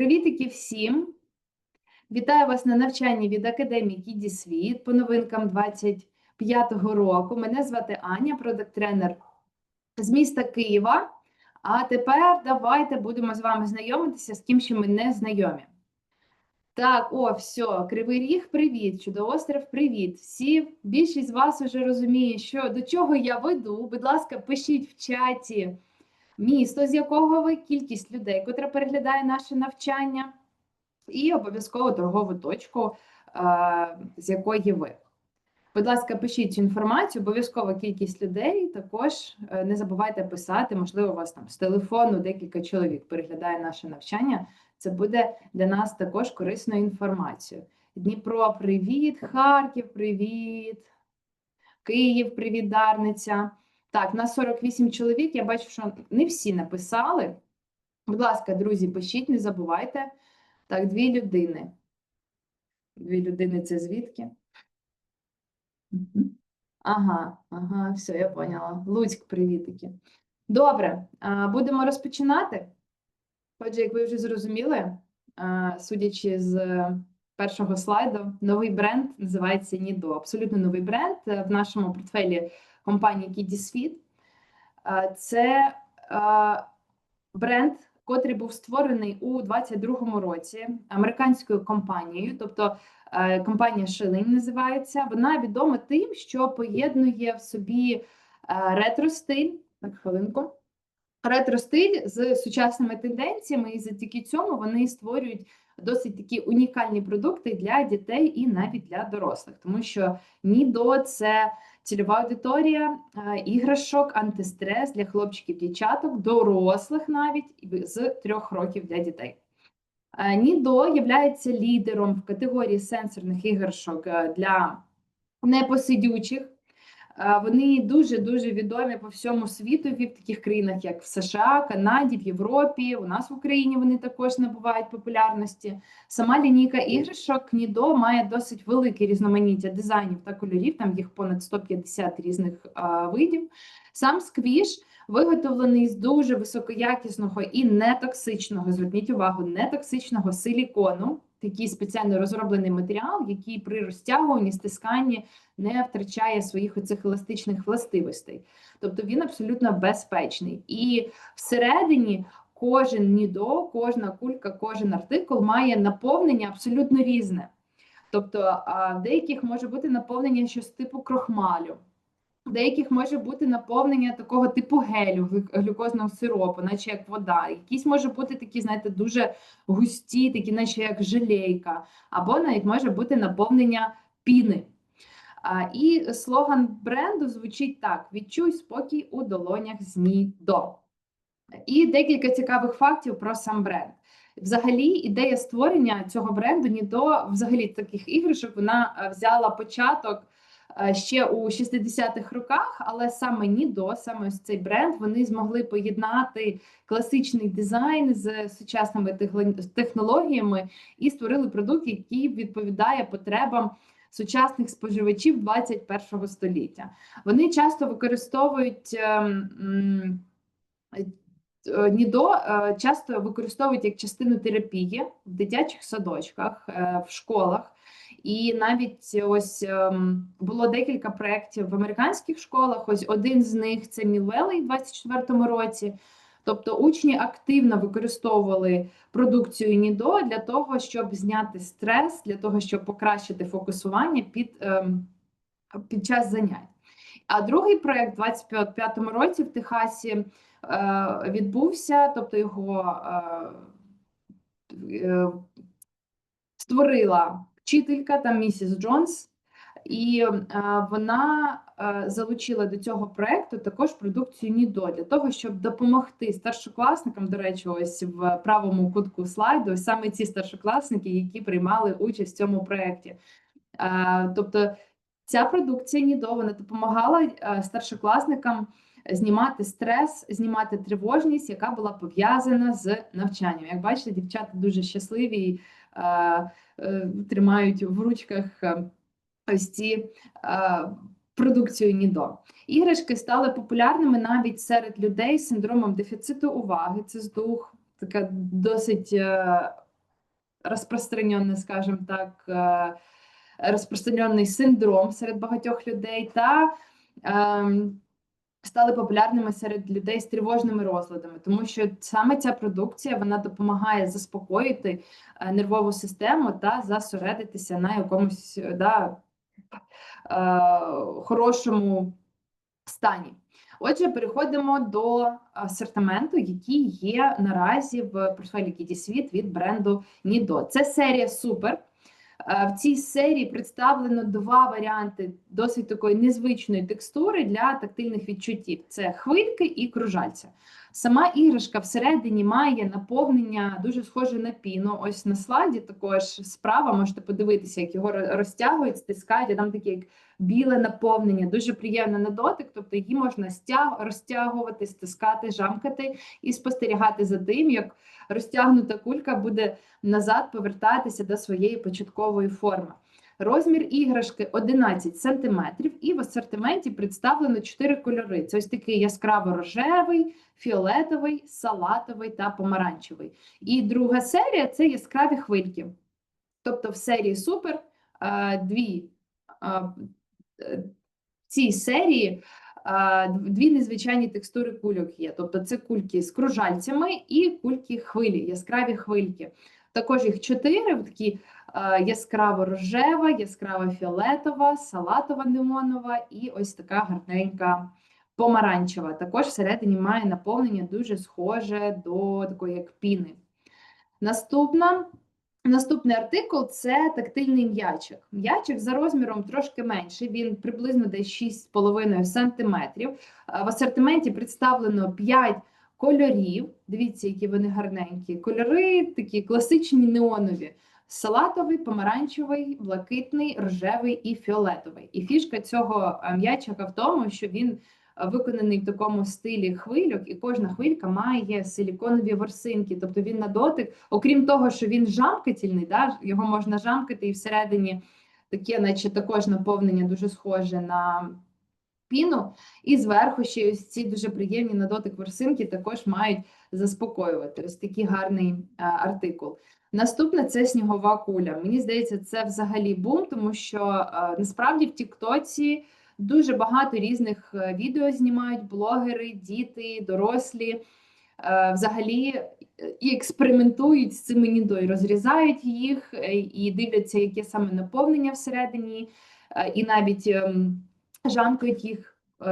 Привітики всім! Вітаю вас на навчанні від Академії Кіді Світ по новинкам 25-го року. Мене звати Аня, продакт-тренер з міста Києва. А тепер давайте будемо з вами знайомитися з ким ще ми не знайомі. Так, о, все, Кривий Ріг, привіт, Чудоострів, привіт. Всі, більшість з вас вже розуміє, що до чого я веду. Будь ласка, пишіть в чаті місто, з якого ви, кількість людей, котра переглядає наше навчання, і обов'язково торгову точку, е, з якої ви. Будь ласка, пишіть цю інформацію, обов'язкова кількість людей. Також е, не забувайте писати, можливо, у вас там з телефону декілька чоловік переглядає наше навчання. Це буде для нас також корисною інформацією. Дніпро, привіт, Харків, привіт, Київ, привіт, Дарниця. Так, на 48 чоловік. Я бачу, що не всі написали. Будь ласка, друзі, пишіть, не забувайте. Так, дві людини. Дві людини це звідки? Ага, ага, все, я поняла. Луцьк, привітики. Добре, будемо розпочинати. Отже, як ви вже зрозуміли, судячи з першого слайду, новий бренд називається Nido. Абсолютно новий бренд е, в нашому портфелі компанії Kidisfit. Е, Це е, бренд, котрий був створений у 2022 році американською компанією, тобто е, компанія Shilling називається. Вона відома тим, що поєднує в собі ретро-стиль. Так, хвилинку. Ретро-стиль з сучасними тенденціями, і завдяки цьому вони створюють досить такі унікальні продукти для дітей і навіть для дорослих, тому що Нідо це цільова аудиторія е, іграшок, антистрес для хлопчиків, дівчаток, дорослих навіть з трьох років для дітей. Е, Нідо є лідером в категорії сенсорних іграшок е, для непосидючих. Е, Вони дуже дуже відомі по всьому світу в таких країнах, як в США, Канаді, в Європі. У нас в Україні вони також набувають популярності. Сама лінійка іграшок Нідо має досить велике різноманіття дизайнів та кольорів. Там їх понад 150 різних а, видів. Сам сквіш виготовлений з дуже високоякісного і нетоксичного. Зверніть увагу, нетоксичного силікону. Такий спеціально розроблений матеріал, який при розтягуванні, стисканні не втрачає своїх оцих еластичних властивостей. Тобто він абсолютно безпечний. І всередині кожен нідо, кожна кулька, кожен артикул має наповнення абсолютно різне. Тобто в деяких може бути наповнення щось типу крохмалю, деяких може бути наповнення такого типу гелю, глю- глюкозного сиропу, наче як вода. Якісь може бути такі, знаєте, дуже густі, такі, наче як желейка, або навіть може бути наповнення піни. А, І слоган бренду звучить так: відчуй спокій у долонях з Нідо. І декілька цікавих фактів про сам бренд. Взагалі, ідея створення цього бренду Нідо, взагалі таких іграшок, вона е, взяла початок ще у 60-х роках, але саме Нідо, саме ось цей бренд, вони змогли поєднати класичний дизайн з сучасними технологіями і створили продукт, який відповідає потребам сучасних споживачів 21 століття. Вони часто використовують ем, е, Нідо е, часто використовують як частину терапії в дитячих садочках, е, в школах. І навіть ось ем, було декілька проєктів в американських школах. Ось один з них це Мілвелей в 24-му році. Тобто учні активно використовували продукцію Нідо для того, щоб зняти стрес, для того, щоб покращити фокусування під, ем, під час занять. А другий проєкт в 25-му році в Техасі е, відбувся, тобто його е, е, створила вчителька там місіс Джонс, і е, вона е, залучила до цього проекту також продукцію Нідо для того, щоб допомогти старшокласникам. До речі, ось в правому кутку слайду, саме ці старшокласники, які приймали участь в цьому проєкті. Е, тобто ця продукція Нідо вона допомагала старшокласникам знімати стрес, знімати тривожність, яка була пов'язана з навчанням. Як бачите, дівчата дуже щасливі, тримають в ручках е, ось ці е, продукцію Нідо. Іграшки стали популярними навіть серед людей з синдромом дефіциту уваги. Це здух, така досить е, розпространений, скажімо так, е, розпространений синдром серед багатьох людей, та ем, стали популярними серед людей з тривожними розладами, тому що саме ця продукція вона допомагає заспокоїти е, нервову систему та зосередитися на якомусь да, е, хорошому стані. Отже, переходимо до асортименту, який є наразі в портфелі Кіті Світ від бренду Nido. Це серія Супер. Е, В цій серії представлено два варіанти досить такої незвичної текстури для тактильних відчуттів: це хвильки і кружальця. Сама іграшка всередині має наповнення дуже схоже на піну. Ось на слайді також справа можете подивитися, як його розтягують, стискають, а там таке як біле наповнення, дуже приємне на дотик. Тобто її можна стяг, розтягувати, стискати, жамкати і спостерігати за тим, як розтягнута кулька буде назад повертатися до своєї початкової форми. Розмір іграшки 11 см, і в асортименті представлено 4 кольори. Це ось такий яскраво рожевий, фіолетовий, салатовий та помаранчевий. І друга серія це яскраві хвильки. Тобто в серії Супер е, дві е, е, цій серії дві незвичайні текстури кульок є. Тобто це кульки з кружальцями і кульки хвилі, яскраві хвильки. Також їх чотири такі яскраво рожева, яскрава фіолетова, салатова неонова і ось така гарненька помаранчева. Також всередині має наповнення дуже схоже до такої як піни. Наступна, наступний артикул це тактильний м'ячик. М'ячик за розміром трошки менший, він приблизно десь 6,5 см. В асортименті представлено 5 кольорів. Дивіться, які вони гарненькі. Кольори такі класичні неонові. Салатовий, помаранчевий, блакитний, рожевий і фіолетовий. І фішка цього е, м'ячика в тому, що він виконаний в такому стилі хвильок, і кожна хвилька має силіконові ворсинки. Тобто він на дотик, окрім того, що він жамкательний, да, його можна жамкати і всередині таке, наче також наповнення дуже схоже на піну. І зверху ще ось ці дуже приємні на дотик ворсинки також мають заспокоювати. Ось такий гарний е, артикул. Наступне це снігова куля. Мені здається, це взагалі бум, тому що е, насправді в Тіктоці дуже багато різних е, відео знімають блогери, діти, дорослі. Е, взагалі е, і експериментують з цими нідою, розрізають їх і дивляться, яке саме наповнення всередині, і навіть ем, жамкають їх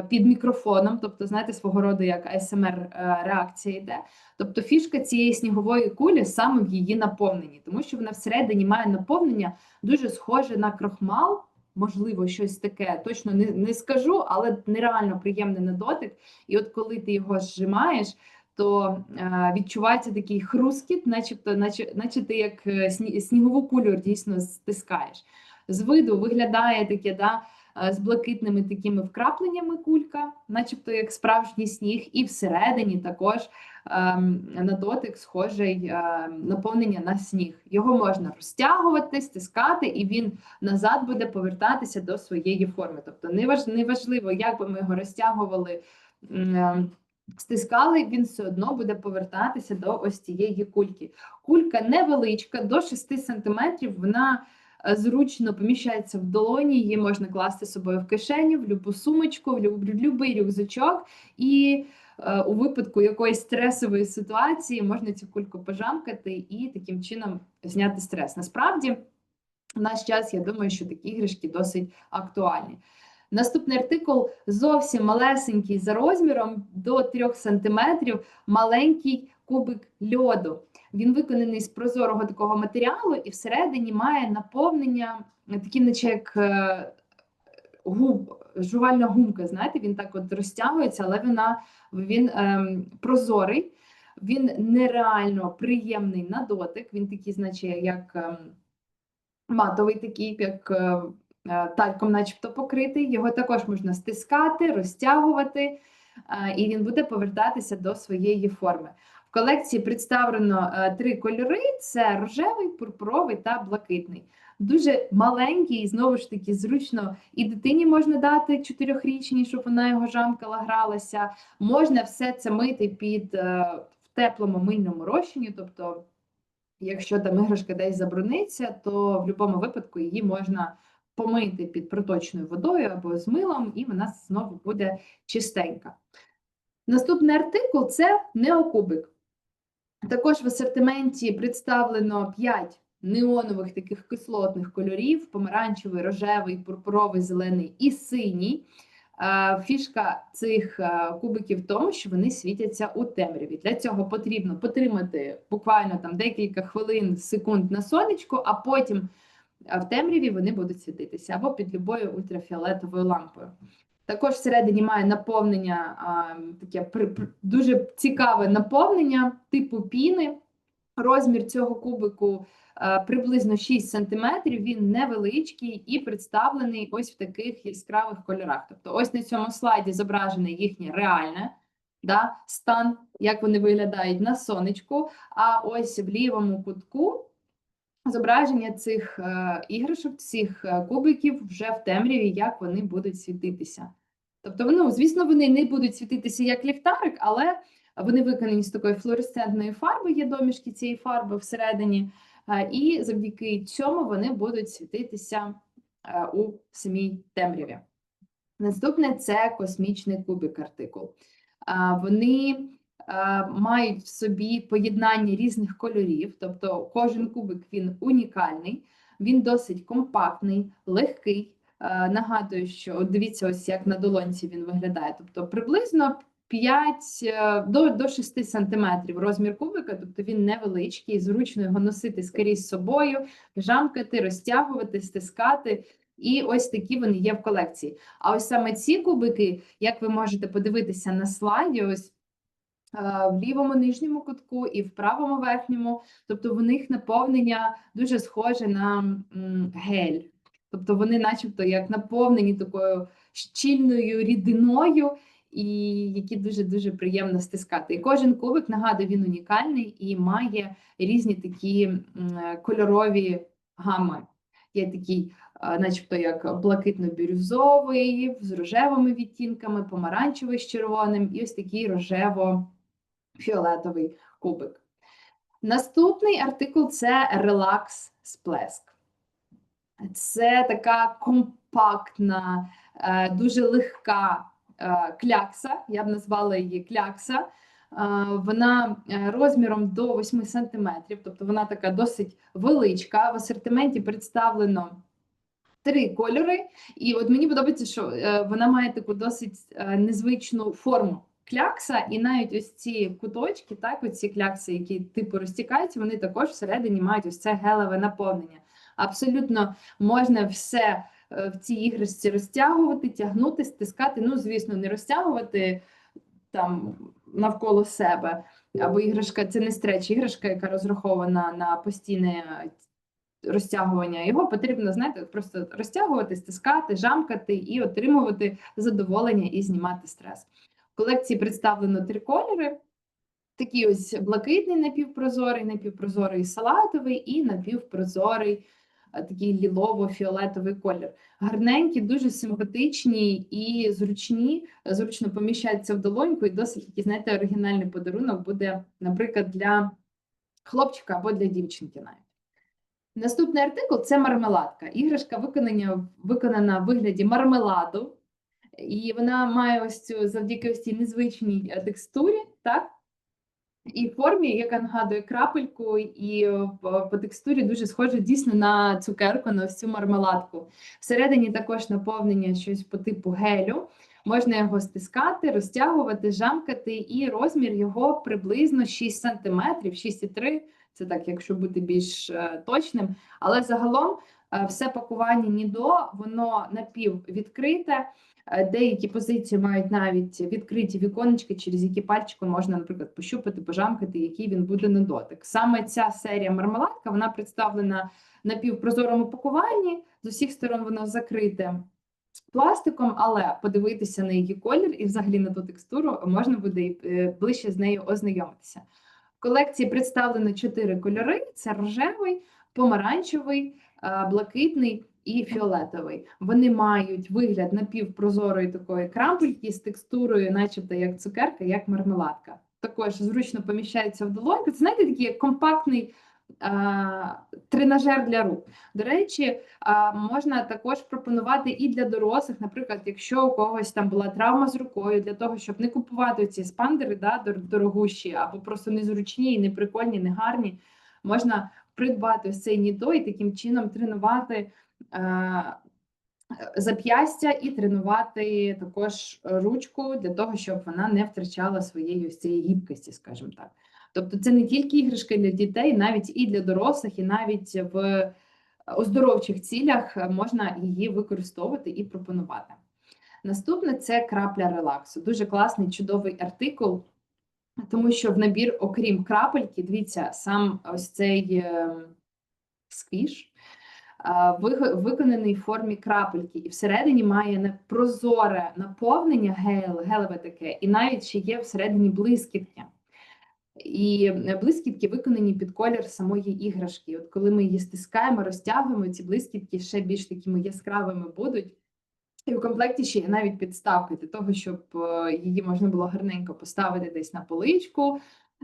під мікрофоном, тобто, знаєте, свого роду як АСМР е, реакція йде. Тобто фішка цієї снігової кулі саме в її наповненні, тому що вона всередині має наповнення дуже схоже на крохмал, можливо, щось таке. Точно не, не скажу, але нереально приємне на дотик. І от коли ти його зжимаєш, то е, відчувається такий хрускіт, начебто, наче, наче ти як е, сні, снігову кулю дійсно стискаєш. З виду виглядає таке, да, з блакитними такими вкрапленнями кулька, начебто як справжній сніг, і всередині також ем, на дотик схожий ем, наповнення на сніг. Його можна розтягувати, стискати, і він назад буде повертатися до своєї форми. Тобто неважливо, як би ми його розтягували. ем, Стискали, він все одно буде повертатися до ось цієї кульки. Кулька невеличка, до 6 см, вона е, зручно поміщається в долоні, її можна класти з собою в кишеню, в любу сумочку, в будь-який рюкзачок. І е, у випадку якоїсь стресової ситуації можна цю кульку пожамкати і таким чином зняти стрес. Насправді, в наш час, я думаю, що такі іграшки досить актуальні. Наступний артикул зовсім малесенький за розміром до 3 см, маленький кубик льоду. Він виконаний з прозорого такого матеріалу і всередині має наповнення, такі, наче як е, губ, жувальна гумка. Знаєте, він так от розтягується, але вона, він ем, прозорий, він нереально приємний на дотик. Він такий, значить, як ем, матовий, такий, як е, е, тальком, начебто покритий. Його також можна стискати, розтягувати, е, і він буде повертатися до своєї форми. В колекції представлено е, три кольори: це рожевий, пурпуровий та блакитний. Дуже маленький, і знову ж таки, зручно і дитині можна дати чотирьохрічній, щоб вона його жамкала, гралася. Можна все це мити під е, в теплому мильному розчині, тобто Якщо там іграшка десь забрудниться, то в будь-якому випадку її можна помити під проточною водою або з милом, і вона знову буде чистенька. Наступний артикул це неокубик. Також в асортименті представлено 5 неонових таких кислотних кольорів: помаранчевий, рожевий, пурпуровий, зелений і синій. Фішка цих кубиків в тому, що вони світяться у темряві. Для цього потрібно потримати буквально там декілька хвилин, секунд на сонечку, а потім е, в темряві вони будуть світитися або під любою ультрафіолетовою лампою. Також всередині має наповнення, а, таке при- при- дуже цікаве наповнення типу піни. Розмір цього кубику е, приблизно 6 см, він невеличкий і представлений ось в таких яскравих кольорах. Тобто, ось на цьому слайді зображене їхнє реальне да, стан, як вони виглядають на сонечку. А ось в лівому кутку зображення цих е, іграшок, цих е, кубиків вже в темряві, як вони будуть світитися. Тобто, ну, звісно, вони не будуть світитися як ліхтарик, але вони виконані з такої флуоресцентної фарби, є домішки цієї фарби всередині, е, і завдяки цьому вони будуть світитися у самій темряві. Наступне це космічний кубик артикул. Вони мають в собі поєднання різних кольорів, тобто кожен кубик він унікальний, він досить компактний, легкий. Е, Нагадую, що дивіться, ось як на долонці він виглядає. Тобто приблизно 5 е, до, до 6 сантиметрів розмір кубика, тобто він невеличкий, зручно його носити скрізь з собою, жамкати, розтягувати, стискати. І ось такі вони є в колекції. А ось саме ці кубики, як ви можете подивитися на слайді, ось е, в лівому нижньому кутку і в правому верхньому, тобто в них наповнення дуже схоже на гель. Тобто вони, начебто, як наповнені такою щільною рідиною, і які дуже-дуже приємно стискати. І кожен кубик, нагадую, він унікальний і має різні такі кольорові гами. Є такий, е, начебто, як блакитно-бірюзовий, з рожевими відтінками, помаранчевий з червоним, і ось такий рожево-фіолетовий кубик. Наступний артикул це релакс сплеск. Це така компактна, е, дуже легка е, клякса, я б назвала її клякса. Е, Вона розміром до 8 см, тобто вона така досить величка. В асортименті представлено три кольори. І от мені подобається, що вона має таку досить незвичну форму. Клякса, і навіть ось ці куточки, так, ось ці клякси, які типу розтікаються, вони також всередині мають ось це гелеве наповнення. Абсолютно можна все е, в цій іграшці розтягувати, тягнути, стискати. Ну, звісно, не розтягувати там навколо себе. Або іграшка це не стреч, іграшка, яка розрахована на постійне е, розтягування. Його потрібно, знаєте, просто розтягувати, стискати, жамкати і отримувати задоволення і знімати стрес. Колекції представлено три кольори. Такий ось блакитний напівпрозорий, напівпрозорий салатовий і напівпрозорий такий лілово-фіолетовий колір. Гарненькі, дуже симпатичні і зручні, зручно поміщаються в долоньку, і досить знаєте, оригінальний подарунок буде, наприклад, для хлопчика або для дівчинки навіть. Наступний артикул це мармеладка. Іграшка виконана в вигляді мармеладу, і вона має ось цю завдяки ось цій незвичній е, текстурі, так? І формі, яка нагадує крапельку, і е, по, текстурі дуже схоже дійсно на цукерку, на ось цю мармеладку. Всередині також наповнення щось по типу гелю. Можна його стискати, розтягувати, жамкати, і розмір його приблизно 6 см, 6,3 це так, якщо бути більш е, точним. Але загалом все пакування Нідо, воно напіввідкрите. Е, Деякі позиції мають навіть відкриті віконечки, через які пальчиком можна, наприклад, пощупати, пожамкати, який він буде на дотик. Саме ця серія мармеладка вона представлена на півпрозорому пакуванні. З усіх сторон воно закрите пластиком, але подивитися на її колір і взагалі на ту текстуру можна буде е, ближче з нею ознайомитися. В колекції представлено чотири кольори: це рожевий, помаранчевий, е, блакитний і фіолетовий. Вони мають вигляд напівпрозорої такої крампельки з текстурою, начебто як цукерка, як мармеладка. Також зручно поміщається в долоньку. Це знаєте, такий компактний а, тренажер для рук. До речі, а, можна також пропонувати і для дорослих, наприклад, якщо у когось там була травма з рукою, для того, щоб не купувати ці спандери да, дорогущі або просто незручні, неприкольні, негарні, можна придбати цей ніто і таким чином тренувати. А, зап'ястя і тренувати також ручку для того, щоб вона не втрачала своєї ось цієї гібкості, скажімо так. Тобто це не тільки іграшки для дітей, навіть і для дорослих, і навіть в оздоровчих цілях можна її використовувати і пропонувати. Наступне це крапля релаксу. Дуже класний, чудовий артикул, тому що в набір, окрім крапельки, дивіться, сам ось цей е, сквіш виконаний в формі крапельки, і всередині має прозоре наповнення гел, гелеве таке, і навіть ще є всередині блискітки. І е, блискітки виконані під колір самої іграшки. От коли ми її стискаємо, розтягуємо, ці блискітки ще більш такими яскравими будуть. І в комплекті ще є навіть підставки для того, щоб е, її можна було гарненько поставити десь на поличку.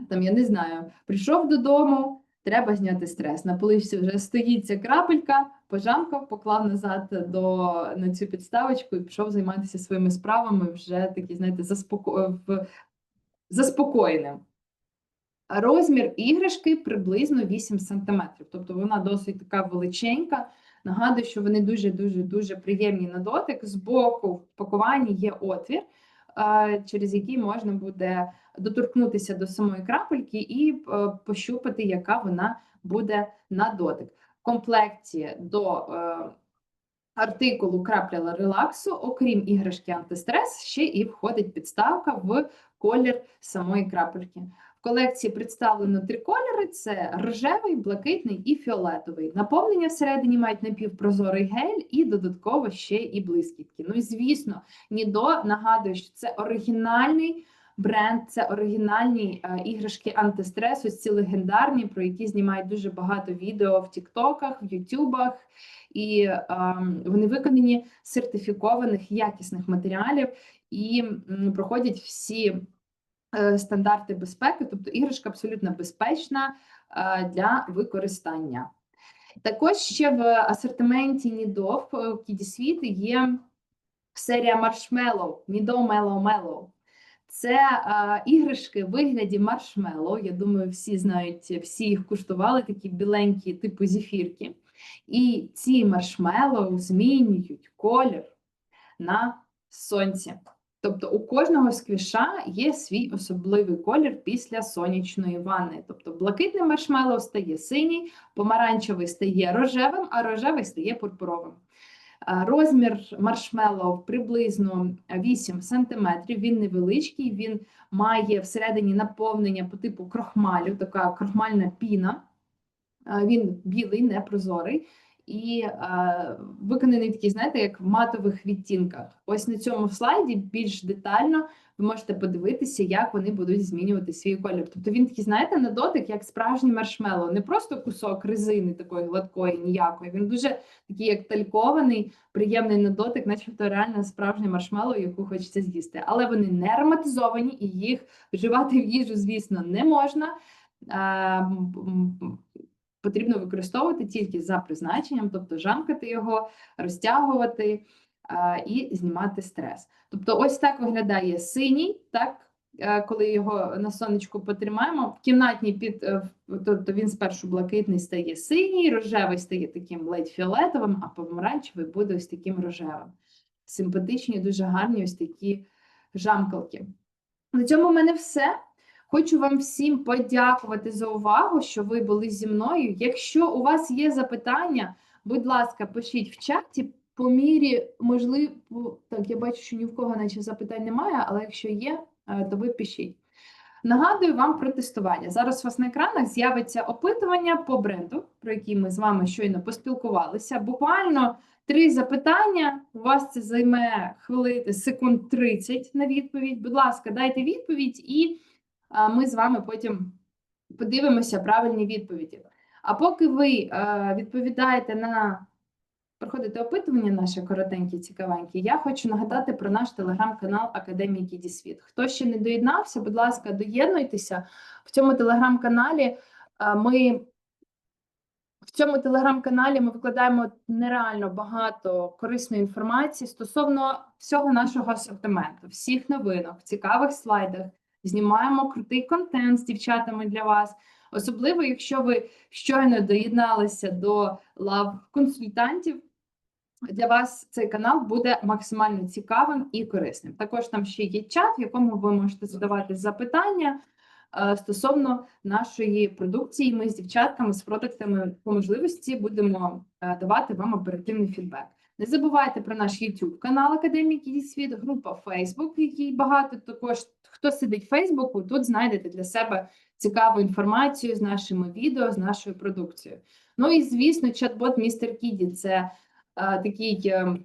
Там, я не знаю, прийшов додому, треба зняти стрес. На поличці вже стоїть ця крапелька, пожамкав, поклав назад до, на цю підставочку і пішов займатися своїми справами вже такі, знаєте, заспоко... в... заспокоєним. Розмір іграшки приблизно 8 см, тобто вона досить така величенька. Нагадую, що вони дуже дуже приємні на дотик. Збоку в пакуванні є отвір, е, через який можна буде доторкнутися до самої крапельки і е, пощупати, яка вона буде на дотик. В комплекті до е, артикулу крапля релаксу, окрім іграшки антистрес, ще і входить підставка в колір самої крапельки. Колекції представлено три кольори: це рожевий, блакитний і фіолетовий. Наповнення всередині мають напівпрозорий гель і додатково ще і блискітки. Ну і звісно, Нідо нагадує, що це оригінальний бренд, це оригінальні е, іграшки антистресу, ці легендарні, про які знімають дуже багато відео в Тіктоках, в Ютубах. І ем, вони виконані з сертифікованих якісних матеріалів і м, проходять всі е, стандарти безпеки, тобто іграшка абсолютно безпечна е, для використання. Також ще в асортименті Нідо в Kiddie Sweet є серія Marshmallow, Nido Mellow Mellow. Це е, іграшки в вигляді маршмеллоу. Я думаю, всі знають, всі їх куштували, такі біленькі, типу зефірки. І ці маршмеллоу змінюють колір на сонці. Тобто у кожного сквіша є свій особливий колір після сонячної ванни. Тобто блакитний маршмеллоу стає синій, помаранчевий стає рожевим, а рожевий стає пурпуровим. Розмір маршмеллоу приблизно 8 см, він невеличкий, він має всередині наповнення по типу крохмалю, така крохмальна піна. Він білий, непрозорий і е, виконаний такий, знаєте, як в матових відтінках. Ось на цьому слайді більш детально ви можете подивитися, як вони будуть змінювати свій колір. Тобто він такий, знаєте, на дотик, як справжній маршмеллоу, не просто кусок резини такої гладкої, ніякої. Він дуже такий, як талькований, приємний на дотик, начебто реально справжнє маршмеллоу, яку хочеться з'їсти. Але вони не ароматизовані і їх вживати в їжу, звісно, не можна. Потрібно використовувати тільки за призначенням, тобто жамкати його, розтягувати і знімати стрес. Тобто, ось так виглядає синій, так, е, коли його на сонечку потримаємо. В кімнатній під, е, тобто він спершу блакитний стає синій, рожевий стає таким ледь фіолетовим, а помаранчевий буде ось таким рожевим. Симпатичні, дуже гарні ось такі жамкалки. На цьому в мене все. Хочу вам всім подякувати за увагу, що ви були зі мною. Якщо у вас є запитання, будь ласка, пишіть в чаті по мірі можливо. Так, я бачу, що ні в кого наче запитань немає, але якщо є, е, то ви пишіть. Нагадую вам про тестування. Зараз у вас на екранах з'явиться опитування по бренду, про який ми з вами щойно поспілкувалися. Буквально три запитання. У вас це займе хвилин секунд 30 на відповідь. Будь ласка, дайте відповідь і ми з вами потім подивимося правильні відповіді. А поки ви е, відповідаєте на проходите опитування наше коротенькі, цікавенькі, я хочу нагадати про наш телеграм-канал Академії Кіді Світ. Хто ще не доєднався, будь ласка, доєднуйтеся. В цьому телеграм-каналі е, ми цьому телеграм-каналі ми викладаємо нереально багато корисної інформації стосовно всього нашого асортименту, всіх новинок, цікавих слайдах. Знімаємо крутий контент з дівчатами для вас. Особливо, якщо ви щойно доєдналися до лав консультантів, для вас цей канал буде максимально цікавим і корисним. Також там ще є чат, в якому ви можете задавати запитання е, стосовно нашої продукції. Ми з дівчатками, з продуктами по можливості будемо е, давати вам оперативний фідбек. Не забувайте про наш YouTube канал Академії Кідісвіт, група Facebook, в якій багато також хто сидить в Фейсбуку, тут знайдете для себе цікаву інформацію з нашими відео, з нашою продукцією. Ну і звісно, чат-бот Містер Кіді це а, такий а,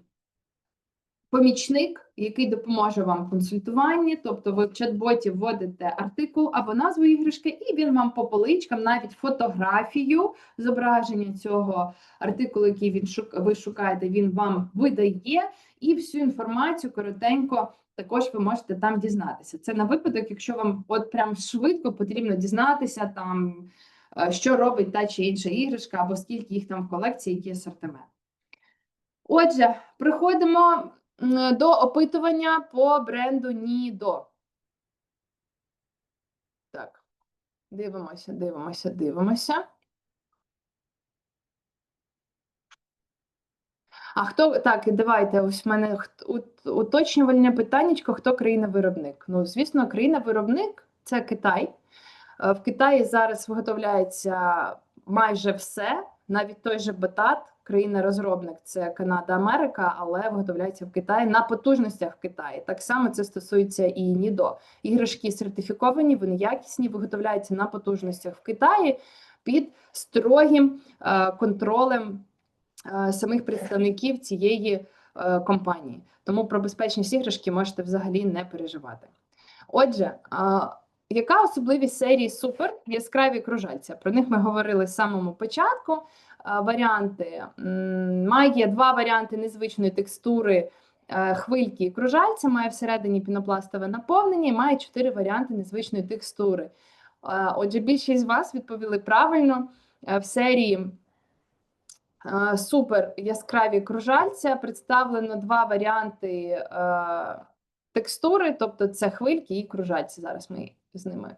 помічник, який допоможе вам в консультуванні. Тобто, ви в чат-боті вводите артикул або назву іграшки, і він вам по поличкам навіть фотографію зображення цього артикулу, який він ви шукаєте, він вам видає, і всю інформацію коротенько. Також ви можете там дізнатися. Це на випадок, якщо вам от прям швидко потрібно дізнатися, там е, що робить та чи інша іграшка, або скільки їх там в колекції, який асортимент. Отже, приходимо до опитування по бренду Нідо. Так, дивимося, дивимося, дивимося. А хто так, давайте ось в мене уточнювальне питаннячко, хто країна-виробник? Ну, звісно, країна-виробник це Китай. Е, В Китаї зараз виготовляється майже все, навіть той же батат, країна-розробник це Канада, Америка, але виготовляється в Китаї на потужностях в Китаї. Так само це стосується і НІДО. Іграшки сертифіковані, вони якісні, виготовляються на потужностях в Китаї під строгим е, контролем е, самих представників цієї е, компанії. Тому про безпечність іграшки можете взагалі не переживати. Отже, а, яка особливість серії Супер яскраві кружальця? Про них ми говорили з самого початку. А, Варіанти має два варіанти незвичної текстури. е, Хвильки і кружальця має всередині пінопластове наповнення і має чотири варіанти незвичної текстури. Е, Отже, більшість з вас відповіли правильно. Е, В серії е, супер яскраві кружальця представлено два варіанти е, текстури, тобто це хвильки і кружальці. Зараз ми з ними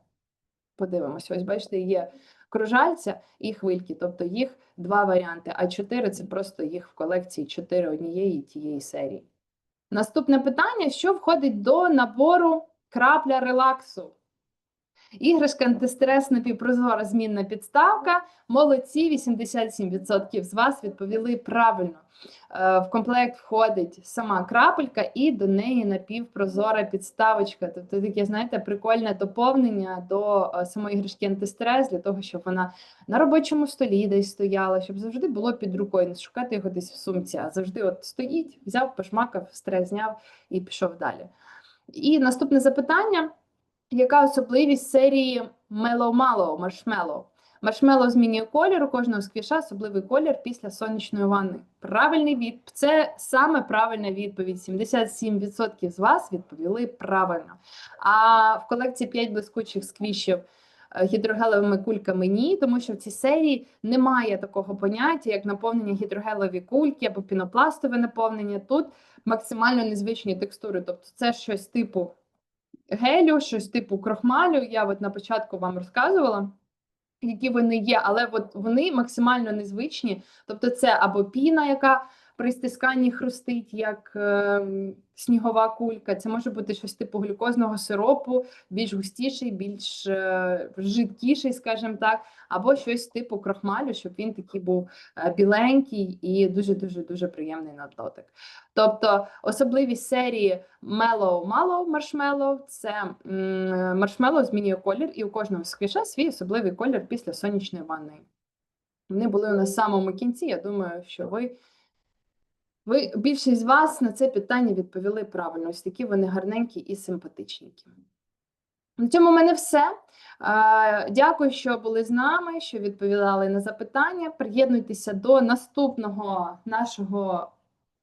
подивимося. Ось бачите, є кружальця і хвильки, тобто їх два варіанти, а чотири це просто їх в колекції чотири однієї тієї серії. Наступне питання: що входить до набору крапля релаксу? Іграшка антистрес напівпрозора змінна підставка. Молодці, 87% з вас відповіли правильно. Е, В комплект входить сама крапелька і до неї напівпрозора підставочка. Тобто таке, знаєте, прикольне доповнення до е, самої іграшки антистрес для того, щоб вона на робочому столі десь стояла, щоб завжди було під рукою, не шукати його десь в сумці, а завжди от стоїть, взяв, пошмакав, стрес зняв і пішов далі. І наступне запитання. Яка особливість серії Mallow Marshmallow? Маршмеллоу змінює колір у кожного сквіша, особливий колір після сонячної ванни. Правильний від це саме правильна відповідь. 77% з вас відповіли правильно. А в колекції 5 блискучих сквішів е, гідрогелевими кульками ні, тому що в цій серії немає такого поняття, як наповнення гідрогелеві кульки або пінопластове наповнення. Тут максимально незвичні текстури, тобто це щось типу гелю, щось типу крохмалю. Я от на початку вам розказувала, які вони є, але от вони максимально незвичні. Тобто, це або піна, яка при стисканні хрустить, як е, снігова кулька. Це може бути щось типу глюкозного сиропу, більш густіший, більш е, жидкіший, скажімо так, або щось типу крохмалю, щоб він такий був е, біленький і дуже дуже дуже приємний на дотик. Тобто особливість серії Mellow Mallow Marshmallow – це м, маршмеллоу змінює колір, і у кожного сквіша свій особливий колір після сонячної ванни. Вони були в самому кінці. Я думаю, що ви, ви більшість з вас на це питання відповіли правильно. Ось такі вони гарненькі і симпатичненькі. На цьому в мене все. Дякую, що були з нами, що відповідали на запитання. Приєднуйтеся до наступного нашого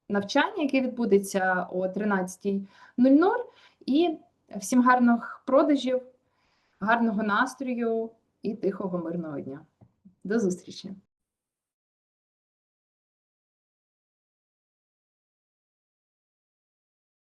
навчання, яке відбудеться о 13.00. І всім гарних продажів, гарного настрою і тихого мирного дня. До зустрічі!